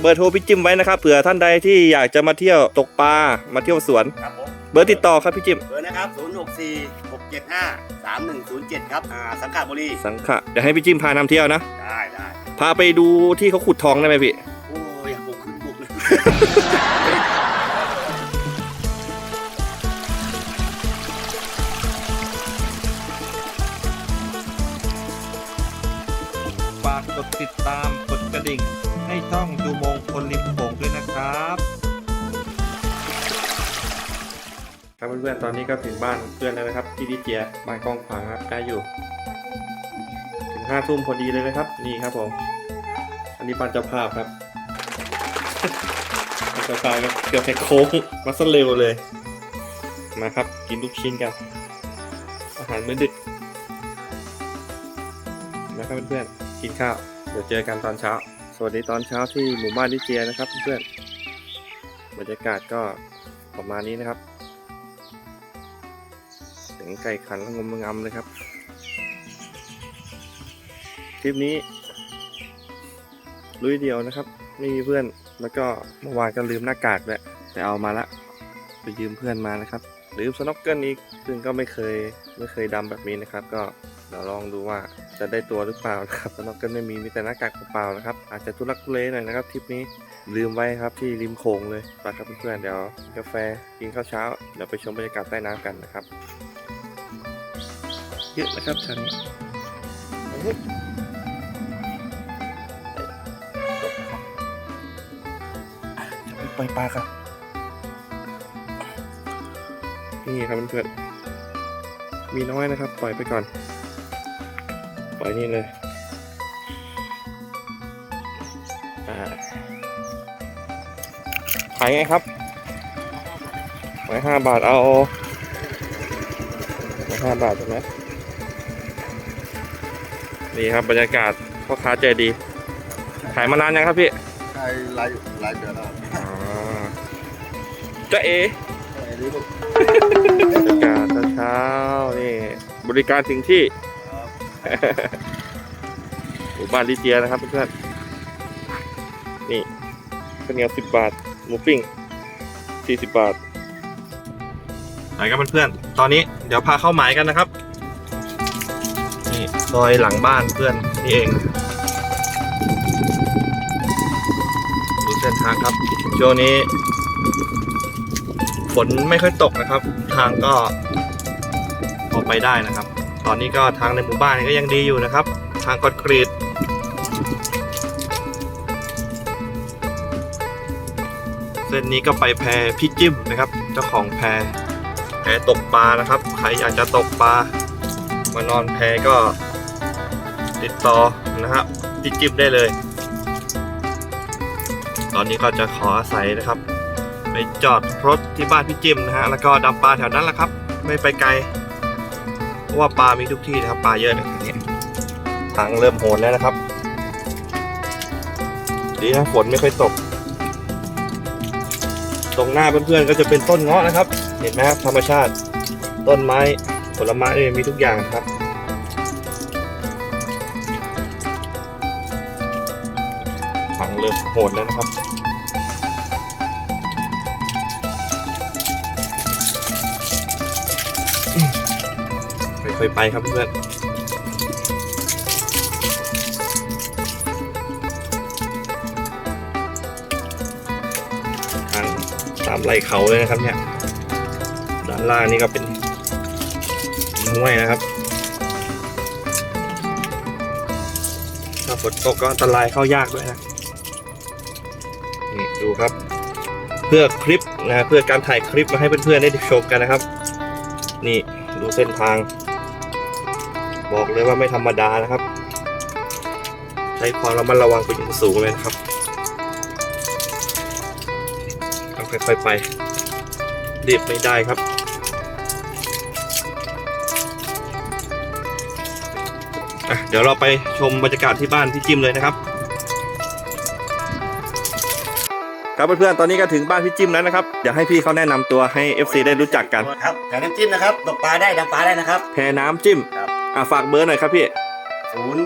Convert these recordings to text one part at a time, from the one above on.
เบอร์โทรพี่จิ้มไว้นะครับเผื่อท่านใดที่อยากจะมาเที่ยวตกปลามาเที่ยวสวน ครับผม เบอร์ติดต่อครับพี่จิ้มเบอร์นะครับ 0 6 4 6 7 5 3 1 0 7 ครับ อ่า สังขบุรี สังขะเดี๋ยวให้พี่จิ้มพานำเที่ยวนะ ได้ได้พาไปดูที่เขาขุดทองได้ไหมพี่ โอ้ยผมขึ้นบุกเลย ฝากกดติดตามกดกระดิ่ง ให้ช่องดูมงคนริมโขงด้วยนะครับ ครับเพื่อนๆตอนนี้ก็ถึงบ้านเพื่อนแล้วนะครับที่ดิเจียบ้านกองขวางครับใกล้อยู่ถึงห้าทุ่มพอดีเลยนะครับ นี่ครับผม อันนี้บ้านเจ้าภาพครับบ้านเจ้าภาพครับเกือบไปโค้งมาซะเร็วเลย มาครับกินลูกชิ้นกันอาหารมื้อดึกนะครับเพื่อนๆกินข้าว เดี๋ยวเจอกันตอนเช้า สวัสดีตอนเช้าที่หมู่บ้านลิเจียนะครับเพื่อนบรรยากาศก็ประมาณนี้นะครับเสียงไก่ขันและงมงำเลยครับ คลิปนี้ ลุยเดียวนะครับ ไม่มีเพื่อนแล้วก็เมื่อวานก็ลืมหน้ากากด้วยแต่เอามาละไปยืมเพื่อนมานะครับ ลืมสน็อกเกิลอีกซึ่งก็ไม่เคยไม่เคยดำแบบนี้นะครับ ก็ เดี๋ยวลองดูว่าจะได้ตัวหรือเปล่านะครับสนอกเกิลไม่มีมีแต่หน้ากากเปล่านะครับ อาจจะทุลักทุเลหน่อยนะครับทริปนี้ลืมไว้ครับที่ริมโขงเลยไปครับเพื่อนๆเดี๋ยวกาแฟกินข้าวเช้าเดี๋ยวไปชมบรรยากาศใต้น้ำกันนะครับเยอะนะครับทางนี้จะไปปล่อยปลาครับนี่ครับเพื่อนๆมีน้อยนะครับ ปล่อยไปก่อน ปล่อยนี่เลย อ่าขายไงครับไว้ห้าบาทเอาไว้ห้าบาทใช่ไหมนี่ครับบรรยากาศพ่อค้าใจดี ขายมานานยังครับพี่ใช่ไลฟ์ไลฟ์เดือนแล้วอ๋อจะเอ บรรรยากาศตอนเช้านี่บริการถึงที่ หมู่บ้านลิเจียนะครับเพื่อนๆนี่ข้าวเหนียวสิบบาท หมูปิ้งสี่สิบบาทไหนครับเพื่อนๆตอนนี้เดี๋ยวพาเข้าหมายกันนะครับ นี่ซอยหลังบ้านเพื่อนนี่เองดูเส้นทางครับช่วงนี้ฝนไม่ค่อยตกนะครับ ทางก็ออไปได้นะครับ ตอนนี้ก็ทางในหมู่บ้านก็ยังดีอยู่นะครับ ทางคอนกรีตเส้นนี้ก็ไปแพพี่จิ้มนะครับ เจ้าของแพแพตกปลานะครับ ใครอยากจะตกปลามานอนแพก็ติดต่อนะครับพี่จิ้มได้เลย ตอนนี้ก็จะขออาศัยนะครับไปจอดรถที่บ้านพี่จิ้มนะฮะแล้วก็ดำปลาแถวนั้นแหละครับ ไม่ไปไกละว่าปลามีทุกที่นะครับ ปลาเยอะเลยเนี่ยทางเริ่มโหนแล้วนะครับ ดีนะฝนไม่ค่อยตก ตรงหน้าเพื่อนๆก็จะเป็นต้นเงาะนะครับ เห็นไหมครับธรรมชาติต้นไม้ผลไม้เนี่ยมีทุกอย่างครับทางเริ่มโหนแล้วนะครับ ค่อยไปครับเพื่อนทางตามไหล่เขาเลยนะครับเนี่ย ด้านล่างนี่ก็เป็นห้วยนะครับ ถ้าฝนตกก็อันตรายเข้ายากด้วยนะนี่ดูครับ เพื่อคลิปนะเพื่อการถ่ายคลิปมาให้เพื่อนๆได้ชมกันนะครับ นี่ดูเส้นทาง บอกเลยว่าไม่ธรรมดานะครับ ใช้ความระมัดระวังเป็นอย่างสูงเลยนะครับต้องค่อยๆไปรีบไม่ได้ครับอะเดี๋ยวเราไปชมบรรยากาศที่บ้านพี่จิ้มเลยนะครับ ครับเพื่อนๆตอนนี้ก็ถึงบ้านพี่จิ้มแล้วนะครับเดี๋ยวให้พี่เขาแนะนำตัวให้ FC ได้รู้จักกันครับแถวน้ำจิ้มนะครับตกปลาได้ดำปลาได้นะครับแพน้ำจิ้มครับ อะฝากเบอร์หน่อยครับพี่ศูนย์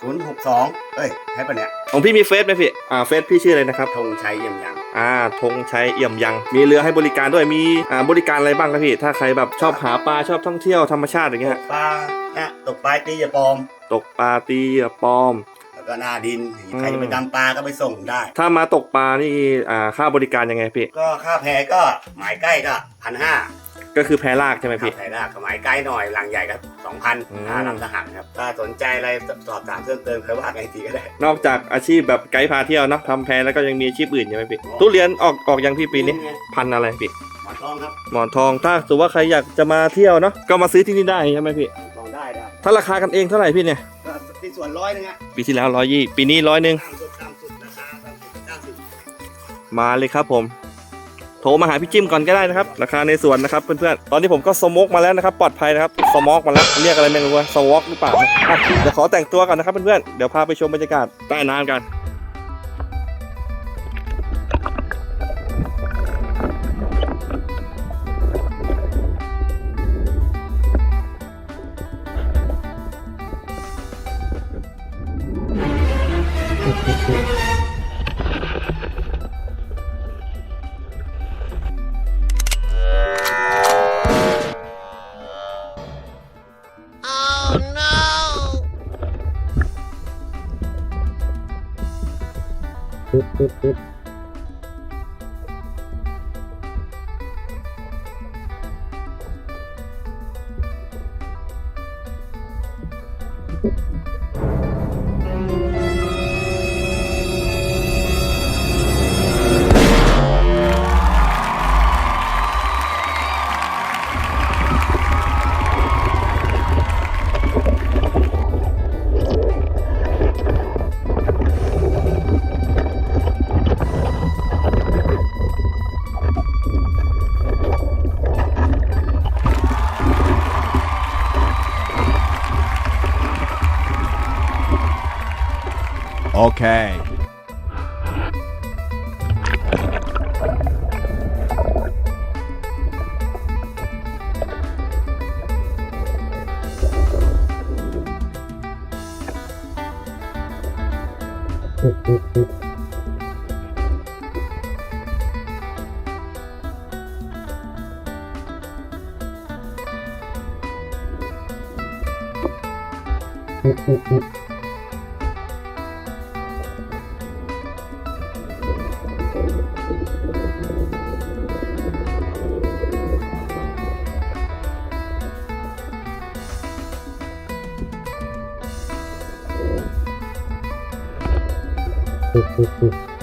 ศูนย์หกสองเอ้ยให้ปะเนี่ยของพี่มีเฟซไหมพี่อ่าเฟซพี่ชื่ออะไรนะครับธงชัยเยี่ยมยังอ่าธงชัยเอี่ยมยัง มีเรือให้บริการด้วยมีอ่าบริการอะไรบ้างครับพี่ ถ้าใครแบบชอบหาปลาชอบท่องเที่ยวธรรมชาติอย่างเงี้ยปลาเนี่ยตกปลาตีอย่าปลอม ตกปลาตีเหยื่อปลอม แล้วก็หน้าดินอืมใครจะไปดำปลาก็ไปส่งได้ ถ้ามาตกปลานี่อ่าค่าบริการยังไงพี่ก็ค่าแพก็หมายใกล้ก็พันห้า ก็คือแพลากใช่ไหมค่าพี่แพได้ก็หมายใกล้หน่อยหลังใหญ่ก็สองพันอืมค่าลำทหารครับ ถ้าสนใจอะไรสอบถามเพิ่มเติมเคยว่ากันอีกทีก็ได้ นอกจากอาชีพแบบไกด์พาเที่ยวเนาะทำแพแล้วก็ยังมีอาชีพอื่นใช่ไหมพี่ ทุเรียนออกออกยังพี่ปีนี้ไงพันธุ์อะไรพี่ หมอนทองครับหมอนทองถ้าสมมติว่าใครอยากจะมาเที่ยวเนาะก็มาซื้อที่นี่ได้ใช่ไหมพี่หมอนทองได้ได้ถ้าราคากันเองเท่าไหร่พี่เนี่ย ก็ที่ส่วนร้อยนึงอะปีที่แล้วร้อยยี่ปีนี้ร้อยหนึ่งต่ำสุดต่ำสุดราคาต่ำสุดเก้าสิบมาเลยครับผม โทรมาหาพี่จิ้มก่อนก็ได้นะครับ ราคาในสวนนะครับเพื่อนๆ ตอนนี้ผมก็สโมกมาแล้วนะครับ ปลอดภัยนะครับ สโมกมาแล้ว เรียกอะไรไม่รู้ว่าสวอกหรือเปล่านะอะเดี๋ยวขอแต่งตัวก่อนนะครับเพื่อนๆ เดี๋ยวพาไปชมบรรยากาศใต้น้ำกัน Okay. ほほ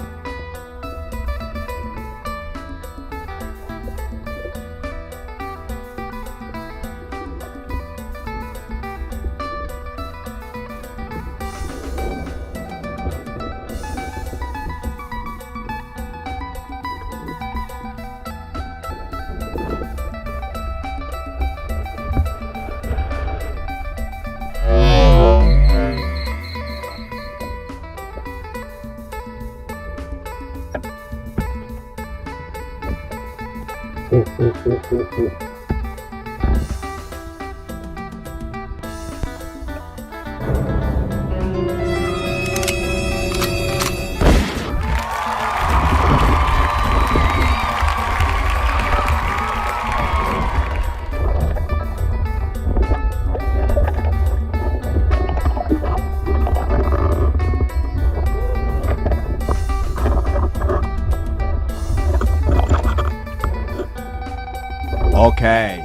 Uhum. Okay.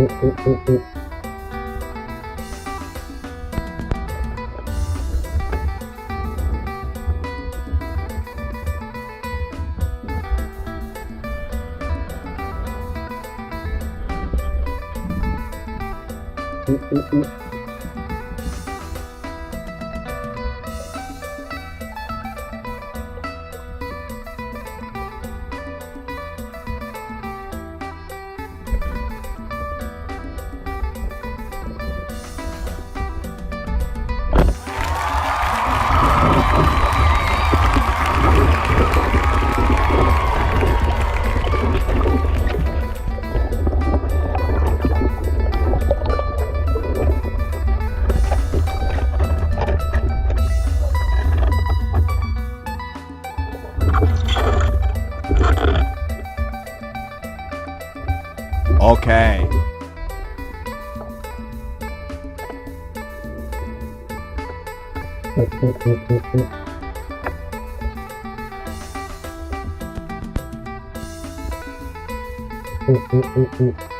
Ooh, ooh, ooh, ooh. Mm-mm-mm-mm.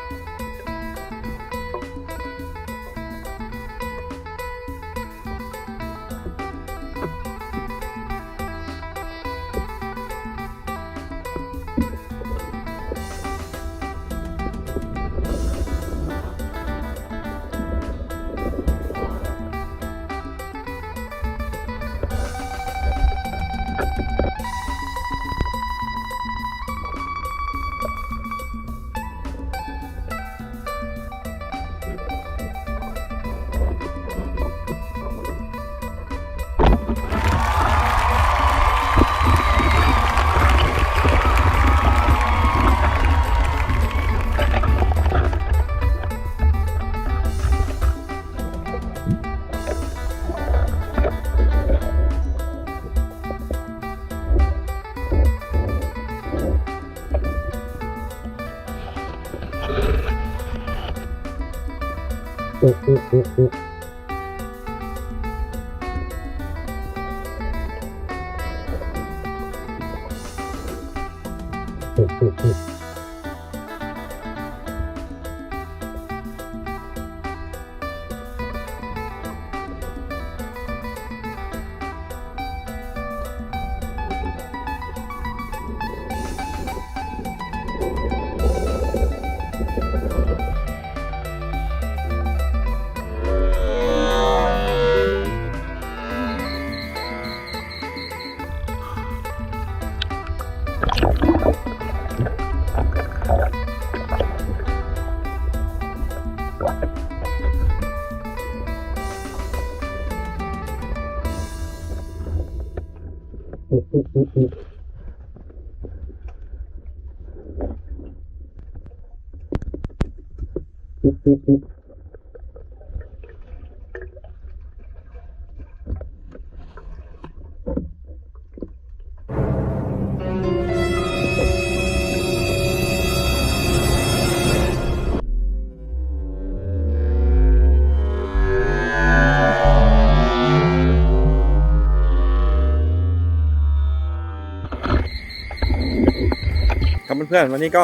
ครับเพื่อนๆวันนี้ก็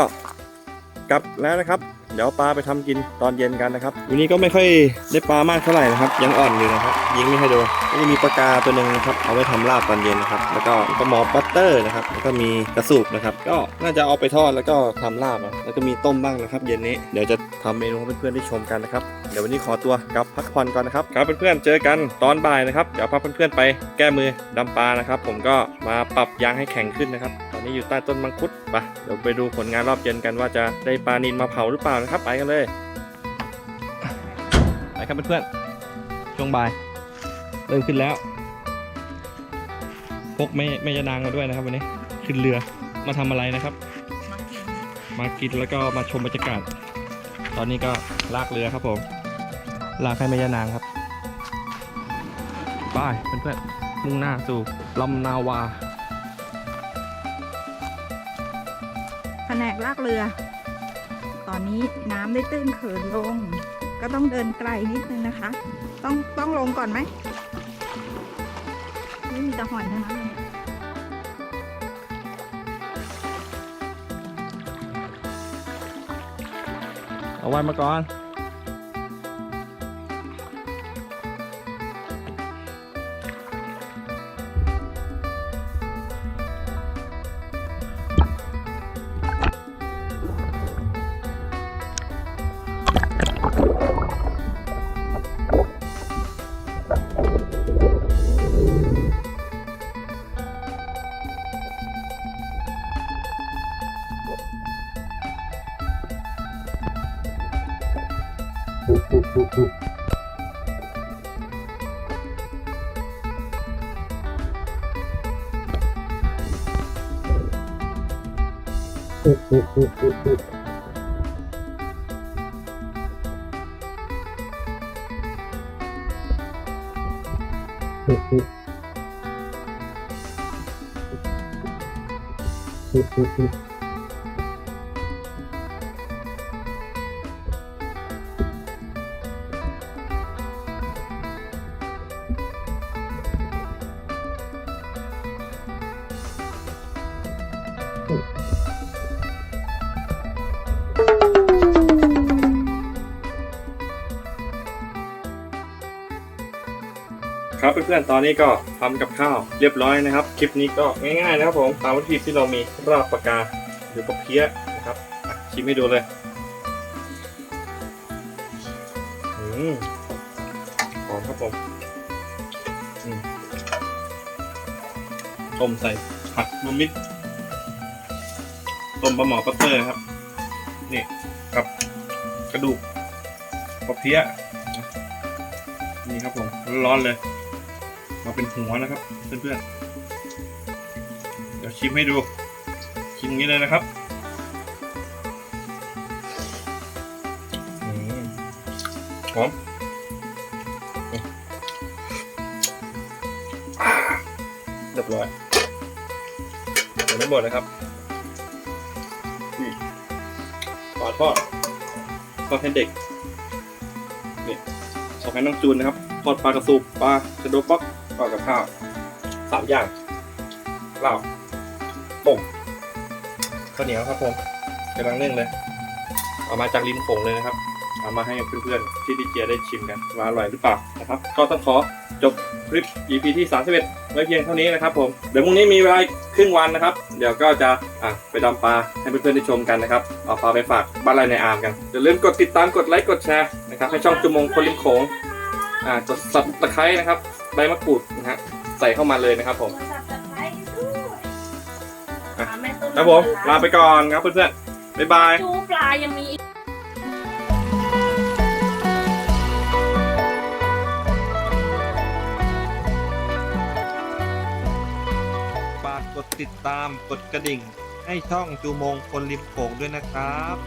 กลับแล้วนะครับ เดี๋ยวปลาไปทำกินตอนเย็นกันนะครับวันนี้ก็ไม่ค่อยได้ปลามากเท่าไหร่นะครับ ยังอ่อนอยู่นะครับ ยิงไม่ให้โดนก็จะมีปลากาตัวหนึ่งนะครับ เอาไว้ทำลาบตอนเย็นนะครับ แล้วก็ปลาหมอบัตเตอร์นะครับ แล้วก็มีกระสูบนะครับ ก็น่าจะเอาไปทอดแล้วก็ทำลาบนะแล้วก็มีต้มบ้างนะครับ เย็นนี้เดี๋ยวจะทำเมนูให้เพื่อนๆได้ชมกันนะครับ เดี๋ยววันนี้ขอตัวกลับพักผ่อนก่อนนะครับครับเพื่อนๆเจอกันตอนบ่ายนะครับ เดี๋ยวพาเพื่อนๆไปแก้มือดำปลานะครับ ผมก็มาปรับยางให้แข็งขึ้นนะครับ ตอนนี้อยู่ใต้ต้นมังคุดไปเดี๋ยวไปดูผลงานรอบเย็นกันว่าจะได้ปลานินมาเผาหรือเปล่านะครับ ไปกันเลยไปครับเพื่อนๆช่วงบ่ายเริ่มขึ้นแล้วพกไม่ไม่ยานางมาด้วยนะครับวันนี้ขึ้นเรือมาทำอะไรนะครับ มากินแล้วก็มาชมบรรยากาศตอนนี้ก็ลากเรือครับผม ลากให้แม่ยานางครับไปเพื่อนๆมุ่งหน้าสู่ลำนาวา ผนกลากเรือ ตอนนี้น้ำได้ตื้นเขินลง ก็ต้องเดินไกลนิดนึงนะคะ ต้องต้องลงก่อนไหมไม่มีตะหอยนั้นเอาไว้มาก่อน お、お、お、お、お。お、お。お、お、お。 ครับเพื่อนๆ ตอนนี้ก็ทำกับข้าวเรียบร้อยนะครับ คลิปนี้ก็ง่ายๆนะครับผมตามวัตถุดิบที่เรามีรากปากกาหรือปลาเพี้ยนะครับชิมให้ดูเลยอืมหอมครับผมต้มใส่ผักรวมมิตรต้มปลาหมอปัตเตอร์ครับ นี่กับกระดูกปลาเพี้ยนี่ครับผม ร้อนเลย มาเป็นหัวนะครับเพื่อนๆ เดี๋ยวชิมให้ดู ชิมนี้เลยนะครับอืมหอมเรียบร้อยเดี๋ยวไม่หมดนะครับนี่ปลาทอดทอดให้เด็กนี่ทอดให้น้องจูนนะครับ ทอดปลากระสุบปลาชะโดป๊อกทอดกับข้าวสามอย่างเหล้าต้มข้าวเหนียวครับผมกำลังนึ่งเลย เอามาจากริมโขงเลยนะครับ เอามาให้เพื่อนๆที่ดีเจียได้ชิมกันว่าอร่อยหรือเปล่านะครับ ก็ต้องขอจบคลิป EP ที่ 31 ไว้เพียงเท่านี้นะครับผม เดี๋ยวพรุ่งนี้มีเวลาครึ่งวันนะครับ เดี๋ยวก็จะอะไปดำปลาให้เพื่อนๆได้ชมกันนะครับ เอาปลาไปฝากบ้านไรในอาร์มกันอย่าลืมกดติดตามกดไลค์กดแชร์นะครับให้ช่องจุมงคนริมโขง อ่ากดสับตะไคร้นะครับ ใบมะกรูดนะฮะใส่เข้ามาเลยนะครับผมอะครับผมลาไปก่อนครับเพื่อนๆบ๊ายบายจูปลายังมีอีกฝากกดติดตามกดกระดิ่ง ให้ช่องจูมงคนริมโขงด้วยนะครับ